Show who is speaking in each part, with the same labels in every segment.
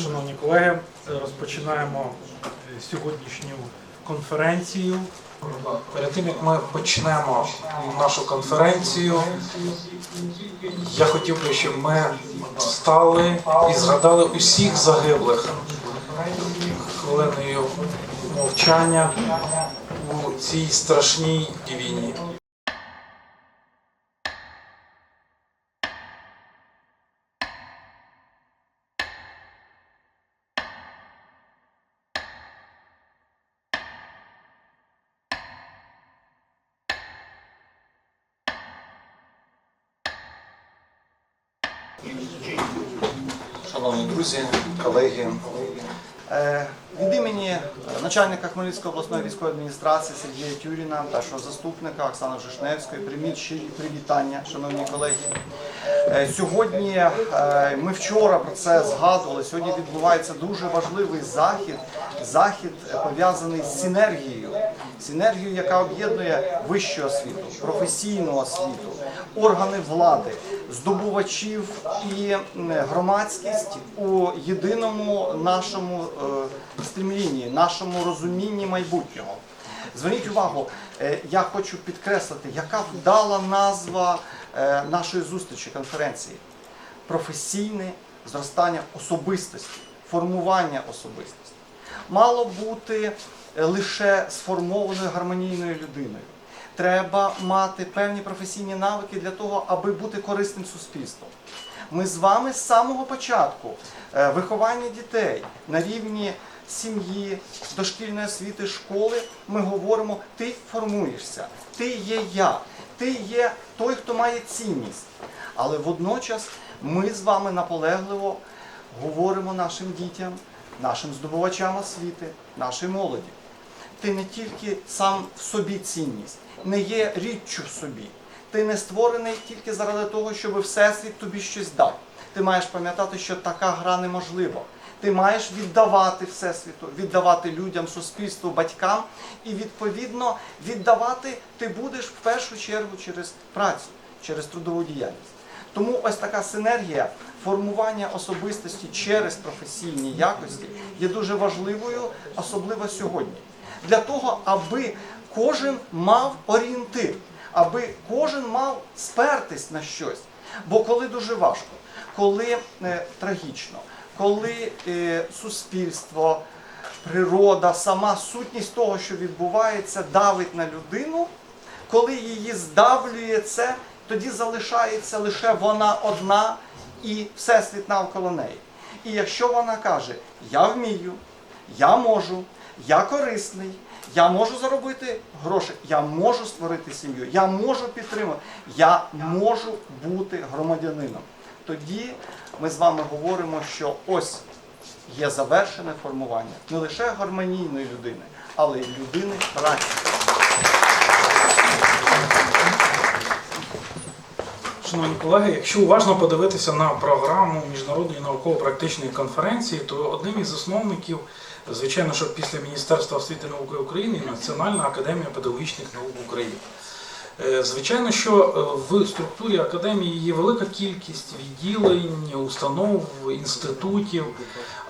Speaker 1: Шановні колеги, розпочинаємо е, сьогоднішню конференцію. Перед тим як ми почнемо нашу конференцію, я хотів би, щоб ми встали і згадали усіх загиблих хвилиною мовчання у цій страшній війні.
Speaker 2: Колеги, е, від імені е, начальника Хмельницької обласної військової адміністрації Сергія Тюріна, першого заступника Оксани Жишневської, прийміть привітання, шановні колеги. Е, Сьогодні ми вчора про це згадували. Сьогодні відбувається дуже важливий захід. Захід пов'язаний з синергією, синергією, яка об'єднує вищу освіту, професійну освіту, органи влади, здобувачів і громадськість у єдиному нашому е, стремлінні, нашому розумінні майбутнього. Зверніть увагу, е, я хочу підкреслити, яка вдала назва е, нашої зустрічі конференції професійне зростання особистості, формування особистості. Мало бути лише сформованою гармонійною людиною. Треба мати певні професійні навики для того, аби бути корисним суспільством. Ми з вами з самого початку е, виховання дітей на рівні сім'ї, дошкільної освіти, школи, ми говоримо, ти формуєшся, ти є я, ти є той, хто має цінність. Але водночас ми з вами наполегливо говоримо нашим дітям, нашим здобувачам освіти, нашій молоді. Ти не тільки сам в собі цінність, не є річчю в собі. Ти не створений тільки заради того, щоб Всесвіт тобі щось дав. Ти маєш пам'ятати, що така гра неможлива. Ти маєш віддавати Всесвіту, віддавати людям, суспільству, батькам, і відповідно віддавати ти будеш в першу чергу через працю, через трудову діяльність. Тому ось така синергія формування особистості через професійні якості є дуже важливою, особливо сьогодні. Для того, аби кожен мав орієнтир, аби кожен мав спертись на щось. Бо коли дуже важко, коли е, трагічно, коли е, суспільство, природа, сама сутність того, що відбувається, давить на людину, коли її здавлює це, тоді залишається лише вона одна і всесвіт навколо неї. І якщо вона каже, я вмію, я можу, я корисний, я можу заробити гроші, я можу створити сім'ю, я можу підтримати, я можу бути громадянином. Тоді ми з вами говоримо, що ось є завершене формування не лише гармонійної людини, але й людини праці.
Speaker 1: Шановні колеги, якщо уважно подивитися на програму міжнародної науково-практичної конференції, то одним із засновників, звичайно, що після Міністерства освіти науки України Національна академія педагогічних наук України. Е, Звичайно, що е, в структурі академії є велика кількість відділень, установ, інститутів,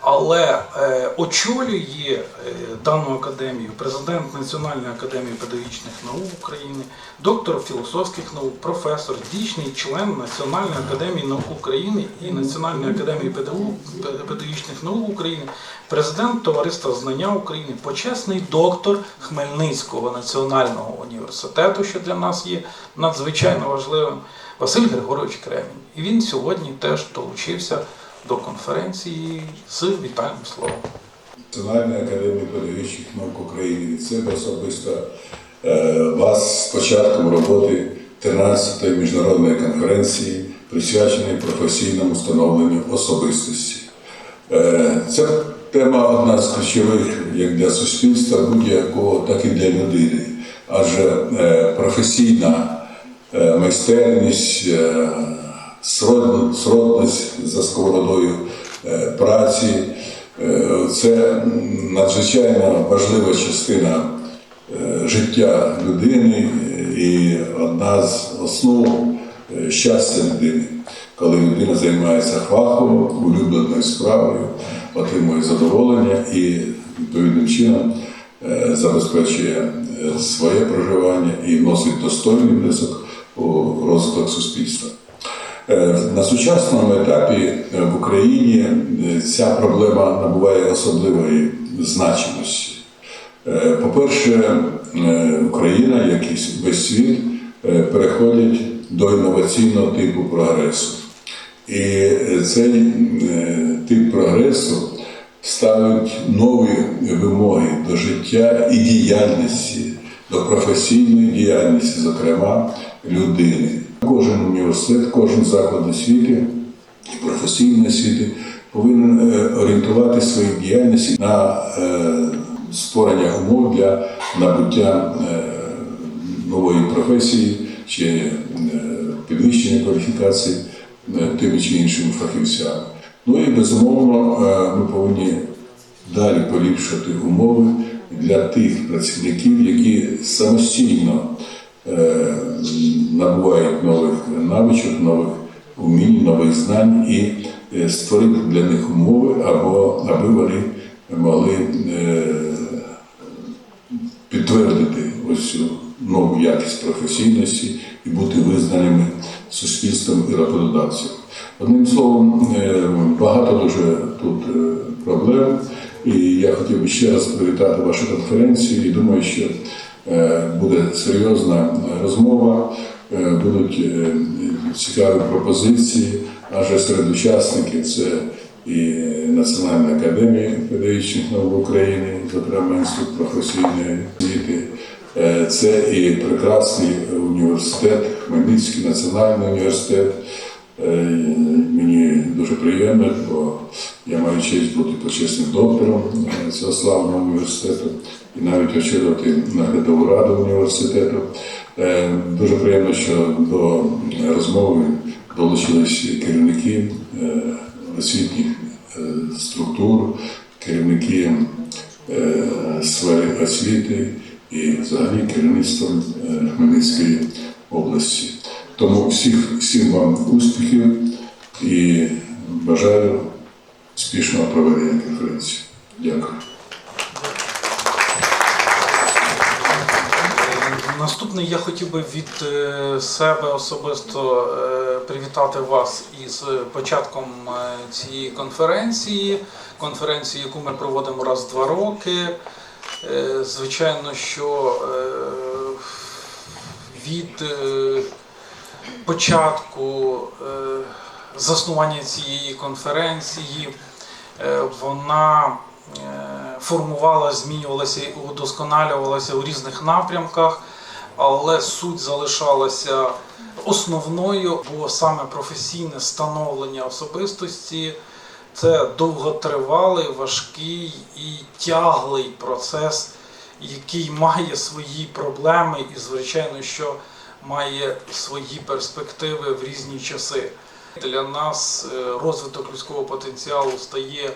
Speaker 1: але е, очолює е, дану академію президент Національної академії педагогічних наук України, доктор філософських наук, професор, дійсний член Національної академії наук України і Національної академії педагогічних наук України, президент Товариства знання України, почесний доктор Хмельницького національного університету, що для нас є надзвичайно важливим, Василь Григорович Кремінь. І він сьогодні теж долучився до конференції з вітальним словом.
Speaker 3: Національної академії педагогічних наук України від себе особисто е, вас з початком роботи 13-ї міжнародної конференції, присвяченої професійному становленню особистості. Е, Ця тема одна з ключових як для суспільства будь-якого, так і для людини. Адже е, професійна майстерність, сродність за сковородою е, праці. Е, Це надзвичайно важлива частина е, життя людини і одна з основ щастя людини. коли людина займається фахово, улюбленою справою, отримує задоволення і відповідним чином забезпечує своє проживання і вносить достойний внесок у розвиток суспільства. Е, На сучасному етапі е, в Україні е, ця проблема набуває особливої значимості. По-перше, Україна, як і весь світ, переходять до інноваційного типу прогресу. І цей тип прогресу ставить нові вимоги до життя і діяльності, до професійної діяльності, зокрема людини. Кожен університет, кожен заклад освіти професійної освіти повинен е, орієнтувати свою діяльність на е, створення умов для набуття е, нової професії чи підвищення кваліфікації тими чи іншими фахівцями. Ну і безумовно ми повинні далі поліпшити умови для тих працівників, які самостійно набувають нових навичок, нових умінь, нових знань і е, створити для них умови, або аби вони могли е, підтвердити ось цю нову якість професійності і бути визнаними суспільством і роботодавцем. Одним словом, е, багато дуже тут е, проблем, і я хотів би ще раз привітати вашу конференцію і думаю, що е, буде серйозна розмова, е, будуть е, цікаві пропозиції, адже серед учасників це і Національна академія педагогічних наук України, зокрема Інститут професійної освіти, Е, це і прекрасний університет, Хмельницький національний університет. Е, Мені дуже приємно, бо я маю честь бути почесним доктором е, цього славного університету і навіть очолювати наглядову раду університету. Е, Дуже приємно, що до розмови долучились керівники е, освітніх структур, керівники сфери освіти і взагалі керівництвом е, Хмельницької області. Тому всіх, всім вам успіхів і бажаю успішного проведення конференції. Дякую.
Speaker 1: Наступний я хотів би від е, себе особисто е, привітати вас із початком е, цієї конференції. Конференції, яку ми проводимо раз в два роки. Звичайно, що від початку заснування цієї конференції е, вона е, формувалася, змінювалася і удосконалювалася у різних напрямках, але суть залишалася основною, бо саме професійне становлення особистості це довготривалий, важкий і тяглий процес, який має свої проблеми і, звичайно, що має свої перспективи в різні часи. Для нас е, розвиток людського потенціалу стає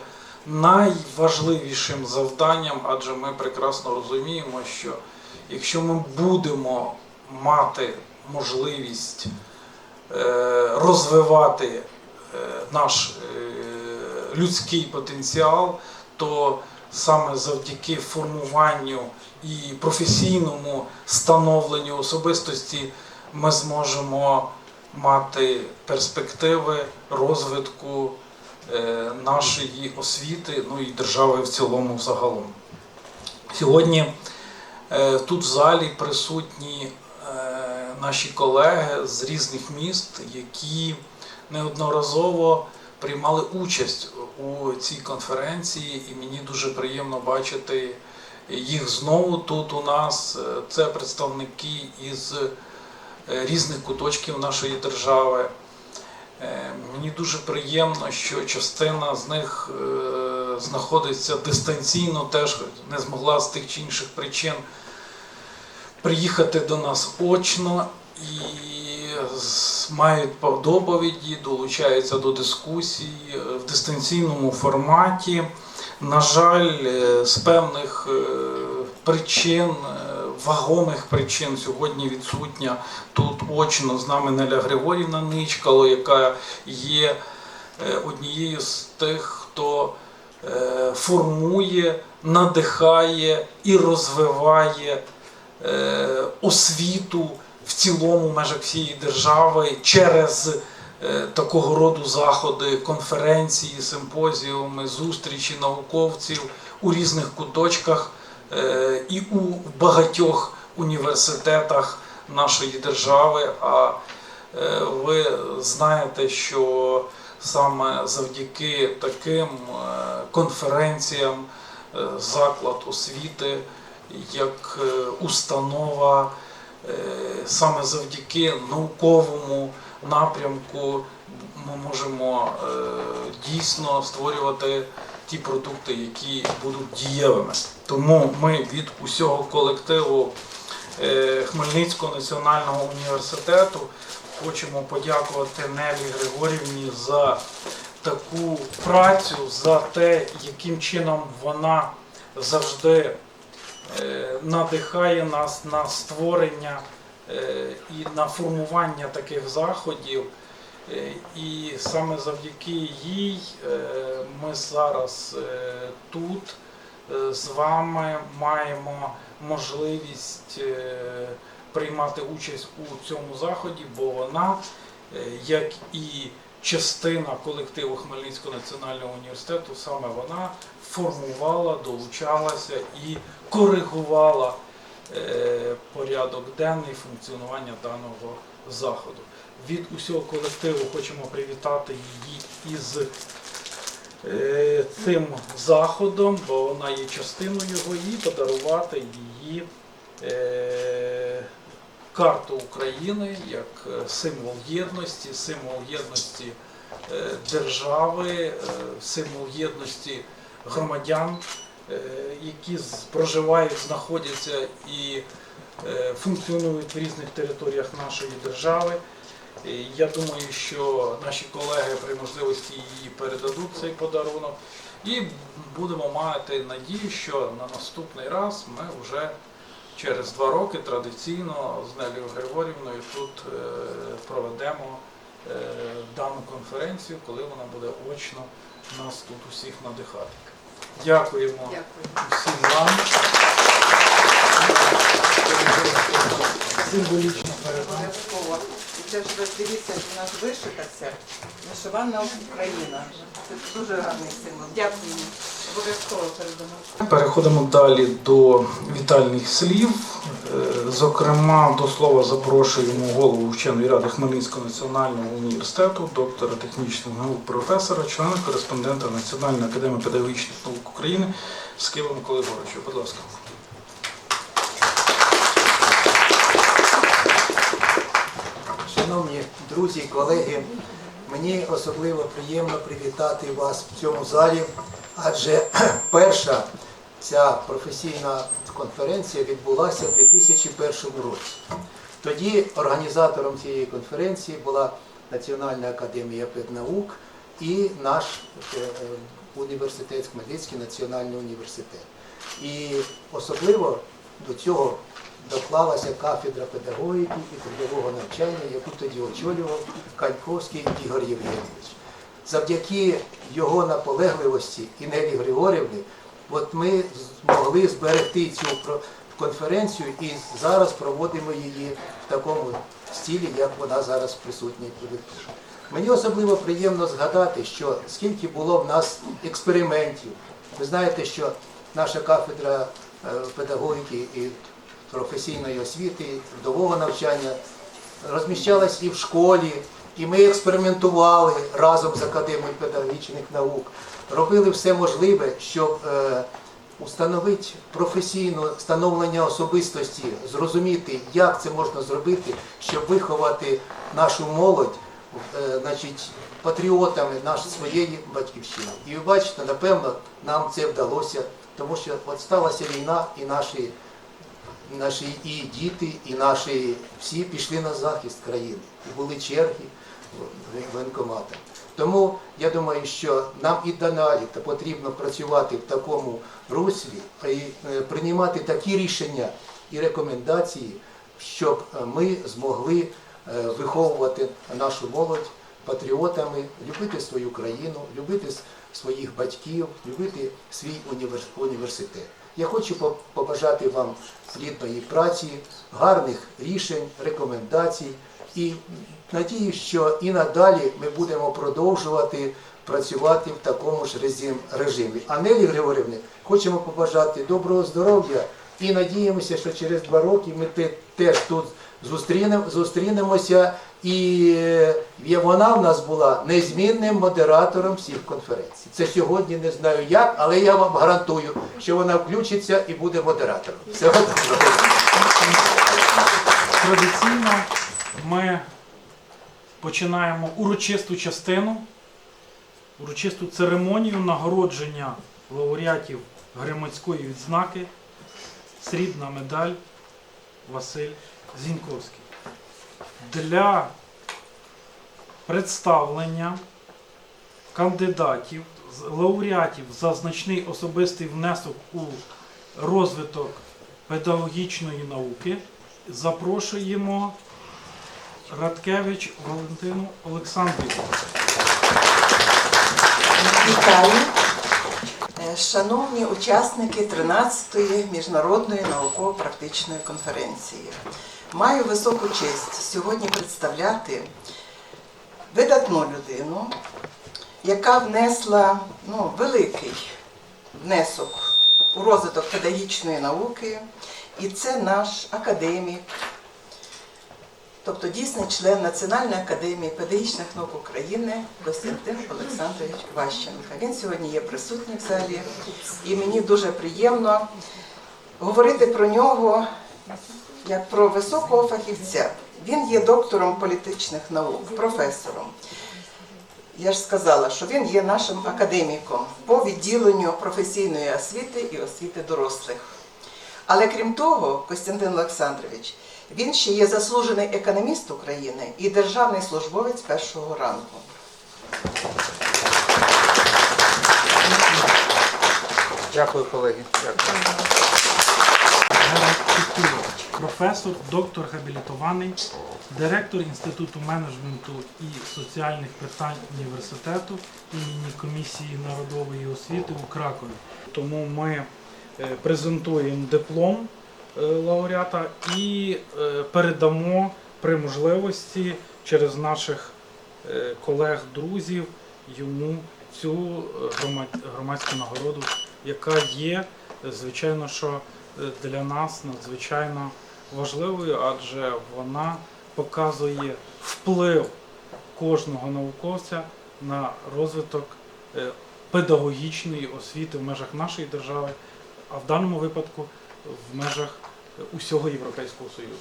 Speaker 1: найважливішим завданням, адже ми прекрасно розуміємо, що якщо ми будемо мати можливість е, розвивати е, наш людський потенціал, то саме завдяки формуванню і професійному становленню особистості ми зможемо мати перспективи розвитку е, нашої освіти, ну і держави в цілому загалом. Сьогодні е, тут в залі присутні е, наші колеги з різних міст, які неодноразово приймали участь у цій конференції, і мені дуже приємно бачити їх знову тут у нас. Це представники із різних куточків нашої держави. Е, Мені дуже приємно, що частина з них е, знаходиться дистанційно, теж не змогла з тих чи інших причин приїхати до нас очно і мають доповіді, долучаються до дискусій е, в дистанційному форматі. На жаль, е, з певних е, причин е, вагомих причин сьогодні відсутня. Тут очно з нами Неля Григорівна Ничкало, яка є е, однією з тих, хто е, формує, надихає і розвиває е, освіту в цілому в межах всієї держави через такого роду заходи, конференції, симпозіуми, зустрічі науковців у різних куточках і у багатьох університетах нашої держави. А е, ви знаєте, що саме завдяки таким е, конференціям е, заклад освіти як е, установа, е, саме завдяки науковому напрямку ми можемо е, дійсно створювати ті продукти, які будуть дієвими. Тому ми від усього колективу е, Хмельницького національного університету хочемо подякувати Нелі Григорівні за таку працю, за те, яким чином вона завжди е, надихає нас на створення е, і на формування таких заходів. Е, І саме завдяки їй е, ми зараз е, тут з вами маємо можливість приймати участь у цьому заході, бо вона, як і частина колективу Хмельницького національного університету, саме вона формувала, долучалася і коригувала порядок денний функціонування даного заходу. Від усього колективу хочемо привітати її із е, цим заходом, бо вона є частиною його, і подарувати її е, карту України як е, символ єдності, символ єдності держави, символ єдності громадян, які проживають, знаходяться і функціонують в різних територіях нашої держави. Я думаю, що наші колеги при можливості її передадуть цей подарунок. І будемо мати надію, що на наступний раз ми вже через два роки традиційно з Нелією Григорівною тут е, проведемо е, дану конференцію, коли вона буде очно нас тут усіх надихати. Дякуємо
Speaker 4: Дякую.
Speaker 1: всім вам. Символічно передам.
Speaker 4: Це ви у нас вишита все. Вишивана Україна. Це дуже гарний символ. Дякуємо. Обов'язково передамо.
Speaker 1: Переходимо далі до вітальних слів. Е, Зокрема, до слова запрошуємо голову вченої ради Хмельницького національного університету, доктора технічних наук, професора, члена кореспондента Національної академії педагогічних наук України Скива Миколи Горовича. Будь ласка.
Speaker 5: Шановні друзі, колеги, мені особливо приємно привітати вас в цьому залі, адже перша ця професійна конференція відбулася в 2001 році. Тоді організатором цієї конференції була Національна академія педнаук і наш е, е, університет, Хмельницький національний університет. І особливо до цього доклалася кафедра педагогіки і трудового навчання, яку тоді очолював Каньковський Ігор Євгенович. Завдяки його наполегливості і Нелі Григорівни, от ми змогли зберегти цю конференцію і зараз проводимо її в такому стилі, як вона зараз присутня. Мені особливо приємно згадати, що скільки було в нас експериментів. Ви знаєте, що наша кафедра е, педагогіки і професійної освіти, трудового навчання розміщалась і в школі, і ми експериментували разом з Академією педагогічних наук, робили все можливе, щоб е, установити професійне становлення особистості, зрозуміти, як це можна зробити, щоб виховати нашу молодь, е, значить, патріотами наш своєї батьківщини. І ви бачите, напевно, нам це вдалося, тому що от сталася війна, і наші наші і діти, і наші всі пішли на захист країни. І були черги в воєнкоматах. Тому я думаю, що нам і далі потрібно працювати в такому руслі і е, приймати такі рішення, і рекомендації, щоб е, ми змогли е, виховувати нашу молодь патріотами, любити свою країну, любити своїх батьків, любити свій університет. Я хочу побажати вам плідної праці, гарних рішень, рекомендацій і надію, що і надалі ми будемо продовжувати працювати в такому ж режимі. Анелі Григорівні хочемо побажати доброго здоров'я і надіємося, що через два роки ми те- теж тут зустрінемося, і е, вона в нас була незмінним модератором всіх конференцій. Це сьогодні не знаю як, але я вам гарантую, що вона включиться і буде модератором. Всього доброго.
Speaker 1: Традиційно ми починаємо урочисту частину, урочисту церемонію нагородження лауреатів громадської відзнаки Срібна медаль Василь Зіньковський. Для представлення кандидатів, лауреатів за значний особистий внесок у розвиток педагогічної науки запрошуємо Радкевич Валентину Олександрівну.
Speaker 4: Вітаю. Е, Шановні учасники 13-ї міжнародної науково-практичної конференції. Маю високу честь сьогодні представляти видатну людину, яка внесла ну, великий внесок у розвиток педагогічної науки, і це наш академік, тобто дійсний член Національної академії педагогічних наук України Костянтин Олександрович Ващенко. Він сьогодні є присутній в залі, і мені дуже приємно говорити про нього як про високого фахівця. Він є доктором політичних наук, професором. Я ж сказала, що він є нашим академіком по відділенню професійної освіти і освіти дорослих. Але крім того, Костянтин Олександрович, він ще є заслужений економіст України і державний службовець першого ранку.
Speaker 2: Дякую, колеги. Дякую.
Speaker 1: Професор, доктор хабілітований, директор Інституту менеджменту і соціальних питань університету імені Комісії народової освіти у Кракові. Тому ми е, презентуємо диплом е, лауреата і е, передамо при можливості через наших колег, друзів йому цю громадську нагороду, яка є, звичайно, що для нас надзвичайно важливою, адже вона показує вплив кожного науковця на розвиток е, педагогічної освіти в межах нашої держави, а в даному випадку в межах е, усього Європейського Союзу.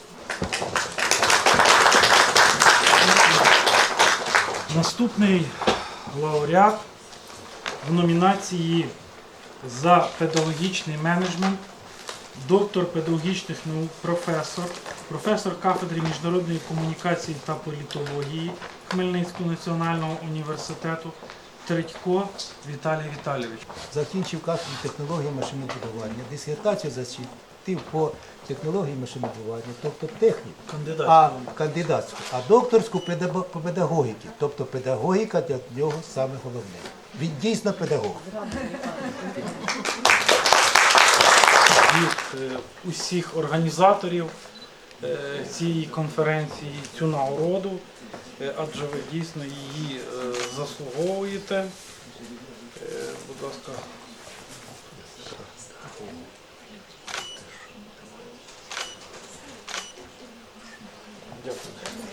Speaker 1: Наступний лауреат в номінації за педагогічний менеджмент, доктор педагогічних наук, професор, професор кафедри міжнародної комунікації та політології Хмельницького національного університету Третько Віталій Віталійович.
Speaker 5: закінчив кафедру технології машинобудування, дисертацію защитив по технології машинобудування, тобто технік,
Speaker 1: Кандидат.
Speaker 5: а кандидатську, а докторську по педагогіки, тобто педагогіка для нього саме головне. Він дійсно педагог.
Speaker 1: Від е, усіх організаторів е, цієї конференції цю нагороду, е, адже ви дійсно її заслуговуєте. Будь ласка. Дякую.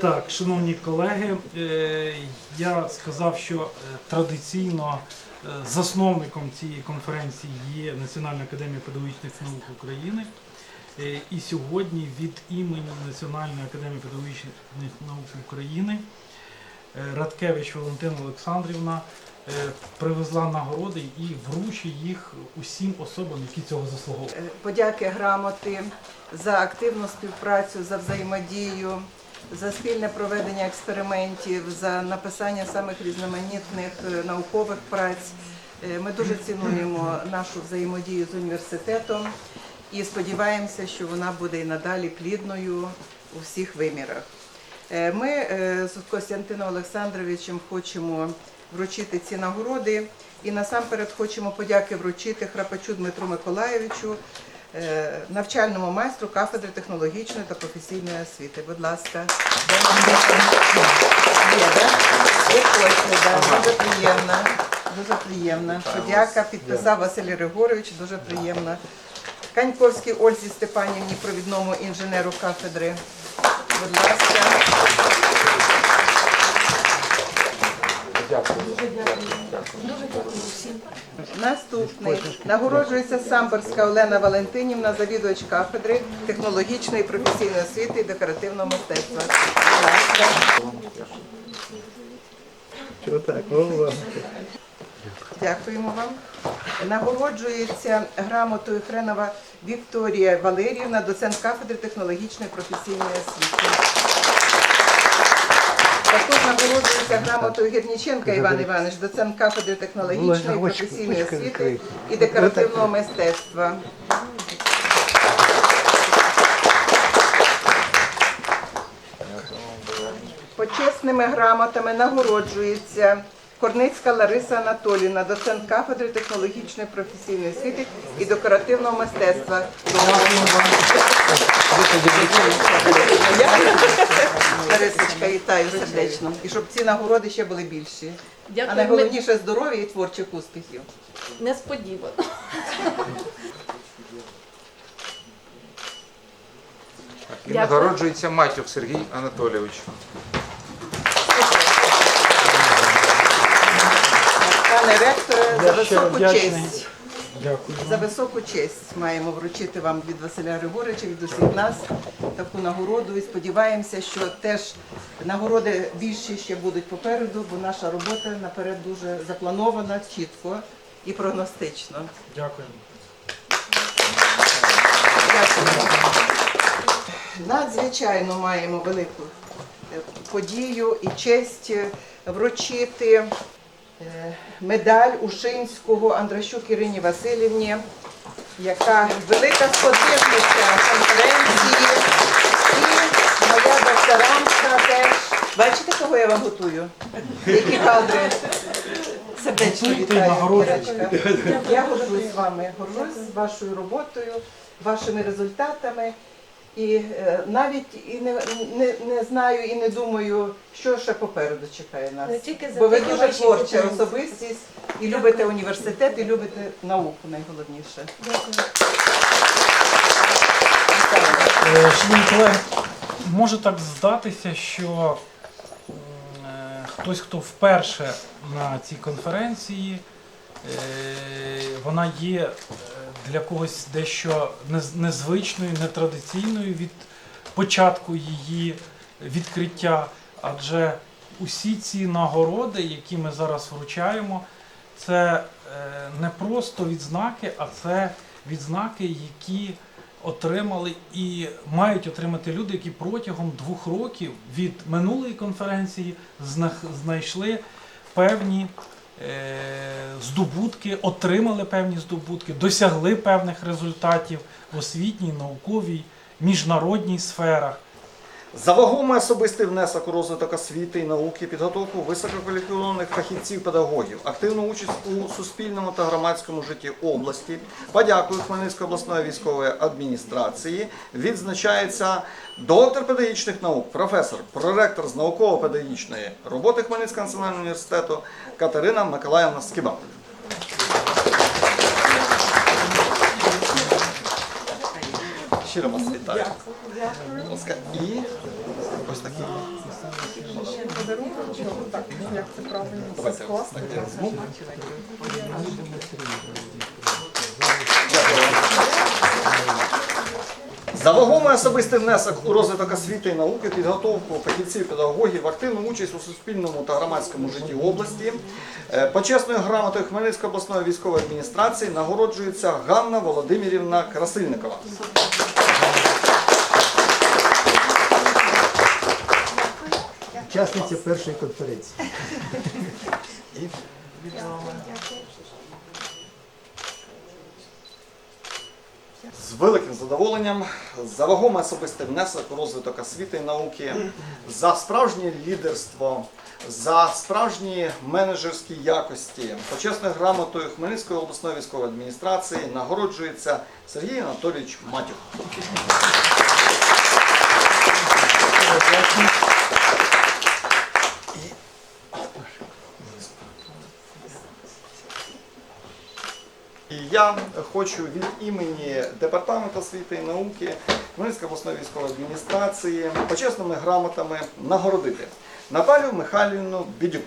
Speaker 1: Так, шановні колеги, е, я сказав, що е, традиційно е, засновником цієї конференції є Національна академія педагогічних наук України. І сьогодні від імені Національної академії педагогічних наук України Радкевич Валентина Олександрівна привезла нагороди і вручить їх усім особам, які цього заслуговують.
Speaker 4: Подяки грамоти за активну співпрацю, за взаємодію, за спільне проведення експериментів, за написання самих різноманітних е, наукових праць. Е, Ми дуже цінуємо нашу взаємодію з університетом і сподіваємося, що вона буде і надалі плідною у всіх вимірах. Е, Ми з Костянтином Олександровичем хочемо вручити ці нагороди і насамперед хочемо подяки вручити Храпачу Дмитру Миколаєвичу, навчальному майстру кафедри технологічної та професійної освіти. Будь ласка. Є, да? Ви хочете, да. Дуже приємно. Дуже приємно. Подяка підписав Василь Григорович, дуже приємно. Каньковській Ользі Степанівні, провідному інженеру кафедри. Будь ласка. Наступний нагороджується Самборська Олена Валентинівна, завідувач кафедри технологічної професійної освіти і декоративного мистецтва. Дякуємо вам. Нагороджується грамотою Хренова Вікторія Валеріївна, доцент кафедри технологічної професійної освіти. Також нагороджується грамотою Гірніченка Іван Іванович, доцент кафедри технологічної професійної освіти і декоративного мистецтва. Почесними грамотами нагороджується Корницька Лариса Анатоліївна, доцент кафедри технологічної професійної освіти і декоративного мистецтва. Ларисочка, вітаю сердечно. І щоб ці нагороди ще були більші.
Speaker 6: Дякую.
Speaker 4: А найголовніше здоров'я і творчих успіхів.
Speaker 6: Несподівано.
Speaker 7: І нагороджується Матюк Сергій Анатолійович.
Speaker 4: Пане ректоре, за високу честь.
Speaker 1: Дякую.
Speaker 4: За високу честь маємо вручити вам від Василя Григоровича, від усіх нас таку нагороду. І сподіваємося, що теж нагороди більші ще будуть попереду, бо наша робота наперед дуже запланована, чітко і прогностично.
Speaker 1: Дякую.
Speaker 4: Дякую. Надзвичайно маємо велику подію і честь вручити медаль Ушинського Андращук Ірині Васильівні, яка велика сподвижниця конференції. І моя докторантка теж. Бачите, кого я вам готую? Які кадри? Сердечно вітаю, Я горжусь з вами, горжусь з вашою роботою, вашими результатами. І е, навіть і не, не, не знаю і не думаю, що ще попереду чекає нас.
Speaker 6: Тільки
Speaker 4: Бо ви дуже творча особистість і любите університет, і любите науку найголовніше.
Speaker 1: Е, Шановні колеги, може так здатися, що е, хтось, хто вперше на цій конференції, е, вона є е, для когось дещо незвичною, нетрадиційною від початку її відкриття. Адже усі ці нагороди, які ми зараз вручаємо, це е, не просто відзнаки, а це відзнаки, які отримали і мають отримати люди, які протягом двох років від минулої конференції знайшли певні здобутки, отримали певні здобутки, досягли певних результатів в освітній, науковій, міжнародній сферах.
Speaker 2: За вагомий особистий внесок у розвиток освіти і науки, підготовку висококваліфікованих фахівців педагогів, активну участь у суспільному та громадському житті області. Подякую Хмельницької обласної військової адміністрації. Відзначається доктор педагогічних наук, професор, проректор з науково-педагогічної роботи Хмельницького національного університету Катерина Миколаївна Скіба. Щиро вас вітаю. Будь ласка, І ось такий. Давайте ось так я візьму. Дякую. За вагомий особистий внесок у розвиток освіти і науки, підготовку фахівців педагогів, активну участь у суспільному та громадському житті області, е, почесною грамотою Хмельницької обласної військової адміністрації нагороджується Ганна Володимирівна Красильникова.
Speaker 5: учасниця першої конференції.
Speaker 2: З великим задоволенням за вагомий особистий внесок розвиток освіти і науки, за справжнє лідерство, за справжні менеджерські якості, почесною грамотою Хмельницької обласної військової адміністрації нагороджується Сергій Анатолійович Матюк. Я хочу від імені Департаменту освіти і науки Хмельницької обласної військової адміністрації почесними грамотами нагородити Наталію Михайлівну Бідюк.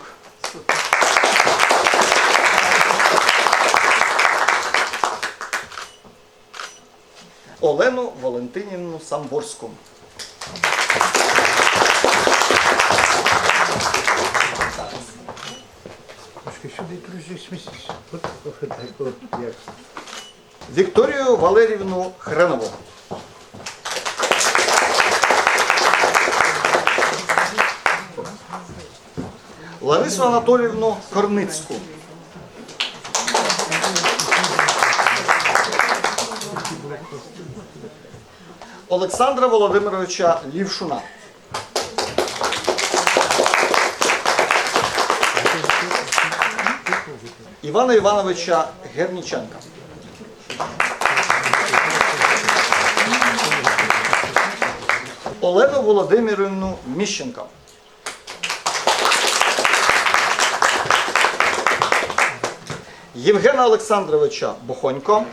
Speaker 2: Олену Валентинівну Самборську. Вікторію Валерівну Хренову. Ларису Анатоліївну Корницьку. Олександра Володимировича Лівшуна. Івана Івановича Герніченка. Олену Володимирівну Міщенка. Євгена Олександровича Бохонько.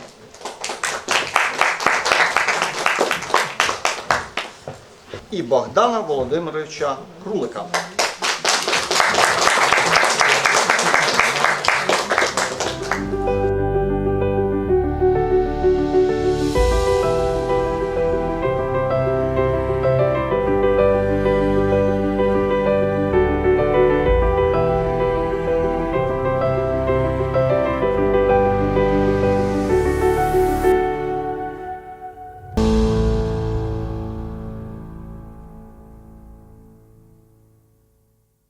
Speaker 2: І Богдана Володимировича Крулика.